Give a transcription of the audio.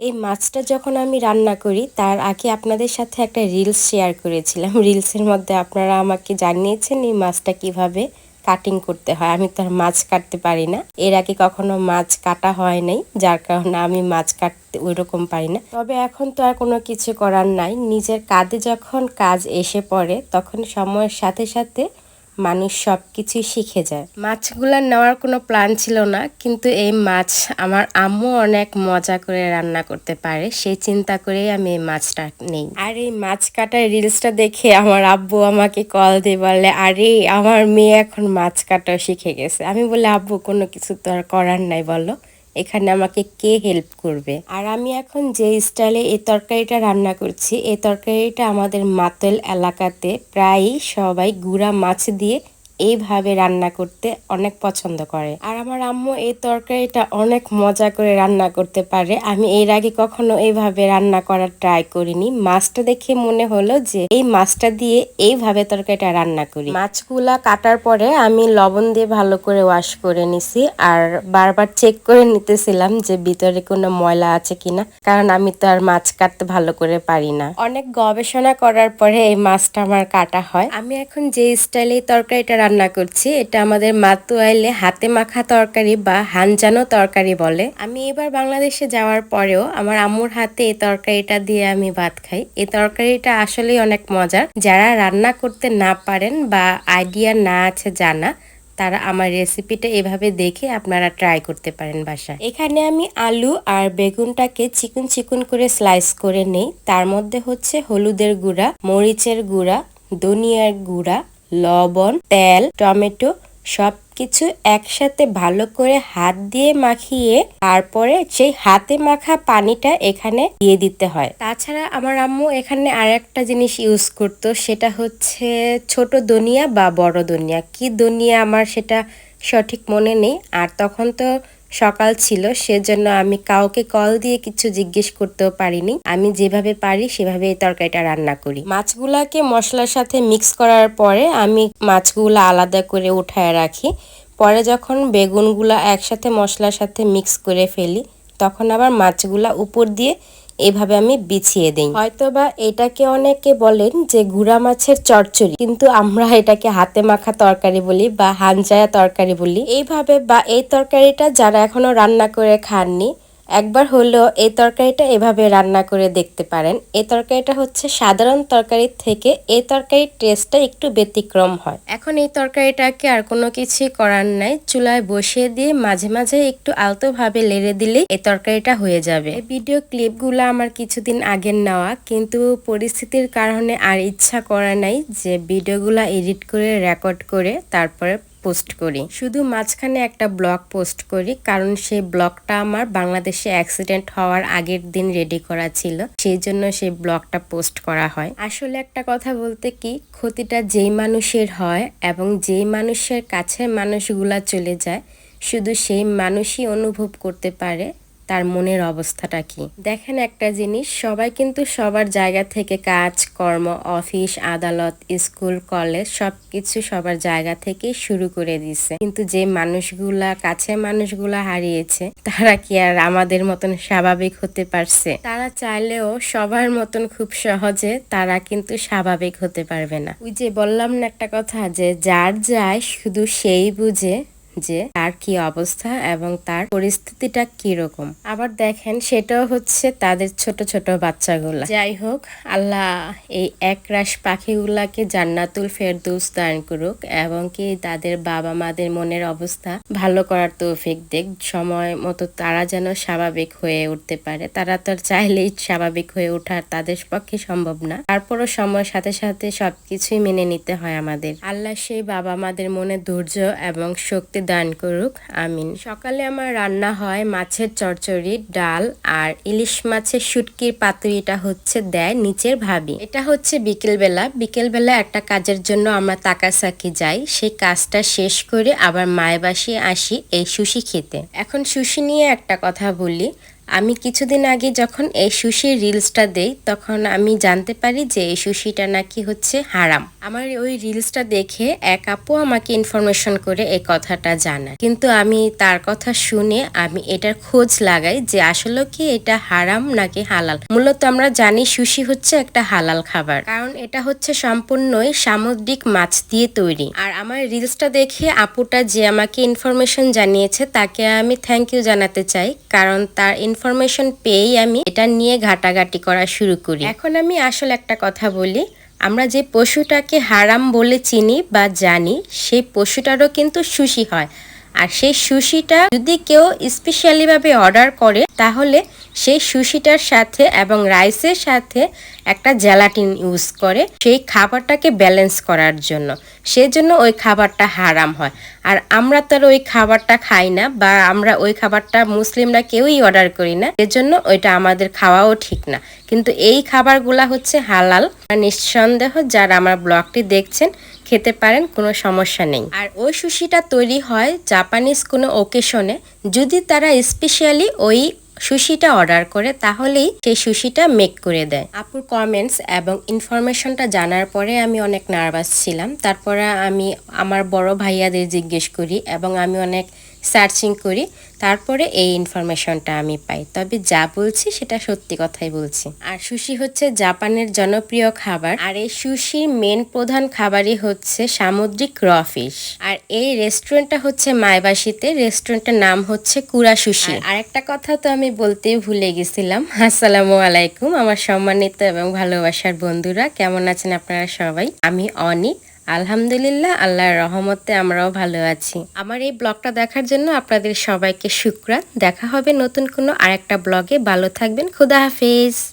এই মাছটা যখন আমি রান্না করি, তার আগে আপনাদের সাথে একটা রিলস শেয়ার করেছিলাম। রিলসের মধ্যে আপনারা আমাকে জানিয়েছেন এই মাছটা কীভাবে কাটিং করতে হয়। আমি তো আর মাছ কাটতে পারি না। এর আগে কখনো মাছ কাটা হয় নাই, যার কারণে আমি মাছ কাটতে ওই রকম পারি না। তবে এখন তো আর কোনো কিছু করার নাই। নিজের কাঁধে যখন কাজ এসে পড়ে, তখন সময়ের সাথে সাথে মানুষ সব কিছুই শিখে যায়। মাছগুলো নেওয়ার কোনো প্ল্যান ছিল না, কিন্তু এই মাছ আমার আম্মু অনেক মজা করে রান্না করতে পারে সেই চিন্তা করেই আমি এই মাছটা নেই। আর এই মাছ কাটার রিলসটা দেখে আমার আব্বু আমাকে কল দিয়ে বলে আরে, আমার মেয়ে এখন মাছ কাটা শিখে গেছে। আমি বলে আব্বু, কোনো কিছু তো আর করার নাই, বলো। এখানে আমাকে কে হেল্প করবে? আর আমি এখন যে স্টাইলে এই তরকারিটা রান্না করছি, এই তরকারিটা আমাদের মাতল এলাকাতে প্রায়ই সবাই গুড়া মাছ দিয়ে এইভাবে রান্না করতে অনেক পছন্দ করে। আর আমার আম্মু এই তরকারিটা অনেক মজা করে রান্না করতে পারে। আমি এর আগে কখনো এইভাবে রান্না করার ট্রাই করিনি। মাছটা দেখে মনে হলো যে এই মাছটা দিয়ে এইভাবে তরকারিটা রান্না করি। মাছগুলা কাটার পরে আমি লবণ দিয়ে ভালো করে ওয়াশ করে নিছি। আর বারবার চেক করে নিতেছিলাম যে ভিতরে কোনো ময়লা আছে কিনা। কারণ আমি তো আর মাছ কাটতে ভালো করে পারি না। অনেক গবেষণা করার পরে এই মাছটা আমার কাটা হয়। আমি এখন যে স্টাইলে তরকারিটা রান্না করছি। এটা আমাদের মাতু আইলে হাতে মাখা তরকারি বা হানজানো তরকারি বলে। আমি এবার বাংলাদেশে যাওয়ার পরেও আমার আম্মুর হাতে এই তরকারিটা দিয়ে আমি ভাত খাই। এই তরকারিটা আসলেই অনেক মজার। যারা রান্না করতে না পারেন বা আইডিয়া না আছে জানা, তারা আমার রেসিপিটা এভাবে দেখে আপনারা ট্রাই করতে পারেন বাসায়। এখানে আমি আলু আর বেগুনটাকে চিকুন চিকুন করে স্লাইস করে নেই। তার মধ্যে হচ্ছে হলুদের গুঁড়া, মরিচের গুঁড়া, ধনিয়ার গুঁড়া লবণ, তেল, টমেটো সব কিছু একসাথে ভালো করে হাত দিয়ে মাখিয়ে তারপরে সেই হাতে মাখা পানিটা এখানে দিয়ে দিতে হয়। তাছাড়া আমার আম্মু এখানে আর একটা জিনিস ইউজ করতো, সেটা হচ্ছে ছোট দনিয়া বা বড় দনিয়া কি দনিয়া আমার সেটা সঠিক মনে নেই। আর তখন তো সকাল ছিল, সেজন্য আমি কাউকে কল দিয়ে কিছু জিজ্ঞেস করতেও পারিনি। আমি যেভাবে পারি সেভাবে এই তরকারিটা রান্না করি। মাছগুলাকে মশলার সাথে মিক্স করার পরে আমি মাছগুলো আলাদা করে উঠায় রাখি। পরে যখন বেগুনগুলো একসাথে মশলার সাথে মিক্স করে ফেলি, তখন আবার মাছগুলা উপর দিয়ে এভাবে আমি বিছিয়ে দিই। হয়তোবা এটাকে অনেকে বলেন যে গুড়া মাছের চচ্চড়ি। কিন্তু আমরা এটাকে হাতে মাখা তরকারি বলি বা হানজায়া তরকারি বলি। এইভাবে বা এই তরকারিটা যারা এখনও রান্না করে খাননি একবার হলেও এই তরকারিটা এভাবে রান্না করে দেখতে পারেন। এই তরকারিটা হচ্ছে সাধারণ তরকারির থেকে এই তরকারির টেস্টটা একটু ব্যতিক্রম হয়। এখন এই তরকারিটাকে আর কোনো কিছুই করার নাই। চুলায় বসিয়ে দিয়ে মাঝে মাঝে একটু আলতোভাবে লেড়ে দিলে এই তরকারিটা হয়ে যাবে। এই ভিডিও ক্লিপগুলো আমার কিছুদিন আগের নেওয়া, কিন্তু পরিস্থিতির কারণে আর ইচ্ছা করা নাই যে ভিডিওগুলো এডিট করে, রেকর্ড করে তারপরে পোস্ট করি। শুধু মাঝখানে একটা ব্লগ পোস্ট করি, কারণ সেই ব্লগটা আমার বাংলাদেশে অ্যাক্সিডেন্ট হওয়ার আগের দিন রেডি করা ছিল, সেই জন্য সেই ব্লগটা পোস্ট করা হয়। আসলে একটা কথা বলতে কি, ক্ষতিটা যেই মানুষের হয় এবং যেই মানুষের কাছে মানুষগুলা চলে যায়, শুধু সেই মানুষই অনুভব করতে পারে তার মনের অবস্থাটা কি? দেখেন একটা জিনিস, সবাই কিন্তু সবার জায়গা থেকে কাজ, কর্ম, অফিস, আদালত, স্কুল, কলেজ সবকিছু সবার জায়গা থেকে শুরু করে দিছে। কিন্তু যে মানুষগুলা, কাছের মানুষগুলা হারিয়েছে, তারা কি আর আমাদের মতন স্বাভাবিক হতে পারছে? তারা চাইলেও সবার মতন খুব সহজে তারা কিন্তু স্বাভাবিক হতে পারবে না। ওই যে বললাম না একটা কথা যে, যার যায় শুধু সেই বুঝে যে তার কি অবস্থা এবং তার পরিস্থিতিটা কি রকম আবার দেখেন সেটাও হচ্ছে তাদের ছোট ছোট বাচ্চাগুলা। যাই হোক, আল্লাহ এই একরাশ পাখিগুলাকে জান্নাতুল ফেরদৌস দান করুক এবং কি তাদের বাবা মাদের মনের অবস্থা ভালো করার তৌফিক দেখ সময় মতো তারা যেন স্বাভাবিক হয়ে উঠতে পারে। তারা তো চাইলেই স্বাভাবিক হয়ে ওঠার তাদের পক্ষে সম্ভব না। তারপরও সময়ের সাথে সাথে সবকিছুই মেনে নিতে হয় আমাদের। আল্লাহ সেই বাবা মাদের মনে ধৈর্য এবং শক্তি দান করুক, আমিন। সকালে আমার রান্না হয় মাছের চচ্চড়ি, ডাল আর ইলিশ মাছের শুটকির পাতুরিটা হচ্ছে দেয় নিচের ভাবি। এটা হচ্ছে বিকেলবেলা। বিকেলবেলা একটা কাজের জন্য আমরা তাকাসাকি যাই। সেই কাজটা শেষ করে আবার মায়ের বাসিয়ে আসি এই সুশি খেতে। এখন সুশি নিয়ে একটা কথা বলি। আমি কিছুদিন আগে যখন এই সুশির রিলসটা দেই, তখন আমি জানতে পারি যে এই সুশিটা নাকি হচ্ছে হারাম। আমার ওই রিলসটা দেখে এক আপু আমাকে ইনফরমেশন করে এই কথাটা জানায়। কিন্তু আমি তার কথা শুনে আমি এটার খোঁজ লাগাই যে আসলে কি এটা হারাম নাকি হালাল? মূলত আমরা জানি সুশি হচ্ছে একটা হালাল খাবার। কারণ এটা হচ্ছে সম্পূর্ণই সামুদ্রিক মাছ দিয়ে তৈরি। আর আমার রিলসটা দেখে আপুটা যে আমাকে ইনফরমেশন জানিয়েছে, তাকে আমি থ্যাংক ইউ জানাতে চাই। কারণ তার ইনফরমেশন পেয়েই আমি এটা নিয়ে ঘাটাঘাটি করা শুরু করি। এখন আমি আসলে একটা কথা বলি। আমরা যে পশুটাকে হারাম বলে চিনি বা জানি, সেই পশুটারও কিন্তু সুশি হয়। আর সেই সুশিটা যদি কেউ স্পেশালিভাবে অর্ডার করে, তাহলে সেই সুশিটার সাথে এবং রাইসের সাথে একটা জ্যালাটিন ইউজ করে সেই খাবারটাকে ব্যালেন্স করার জন্য। সেজন্য ওই খাবারটা হারাম হয়। আর আমরা তো ওই খাবারটা খাই না বা আমরা ওই খাবারটা মুসলিমরা কেউই অর্ডার করি না এজন্য ওইটা আমাদের খাওয়াও ঠিক না। কিন্তু এই খাবারগুলা হচ্ছে হালাল। নিঃসন্দেহ যারা আমার ব্লগটি দেখছেন, খেতে পারেন, কোনো সমস্যা নেই। আর ওই সুশিটা তৈরি হয় জাপানিজ কোনো ওকেশনে যদি তারা স্পেশালি ওই সুশিটা অর্ডার করে তাহলেই সেই সুশিটা মেক করে দেয়। আপুর কমেন্টস এবং ইনফরমেশনটা জানার পরে আমি অনেক নার্ভাস ছিলাম। তারপরে আমি আমার বড় ভাইয়াদের জিজ্ঞেস করি এবং আমি অনেক সার্চিং করি, তারপরে এই ইনফরমেশনটা আমি পাই। তবে যা বলছি সেটা সত্যি কথাই বলছি। আর সুশি হচ্ছে জাপানের জনপ্রিয় খাবার। আর এই সুশির মেন প্রধান খাবারই হচ্ছে সামুদ্রিক র ফিশ আর এই রেস্টুরেন্টটা হচ্ছে মাইবাসিতে। রেস্টুরেন্টের নাম হচ্ছে কুরা সুশি। আর একটা কথা তো আমি বলতেই ভুলে গেছিলাম। আসসালামু আলাইকুম, আমার সম্মানিত এবং ভালোবাসার বন্ধুরা। কেমন আছেন আপনারা সবাই? আমি অনিক আলহামদুলিল্লাহ, আল্লাহর রহমতে আমরাও ভালো আছি। আমার এই ব্লগটা দেখার জন্য আপনাদের সবাইকে শুক্রান। দেখা হবে নতুন কোনো আরেকটা ব্লগে। ভালো থাকবেন। খুদা হাফিজ।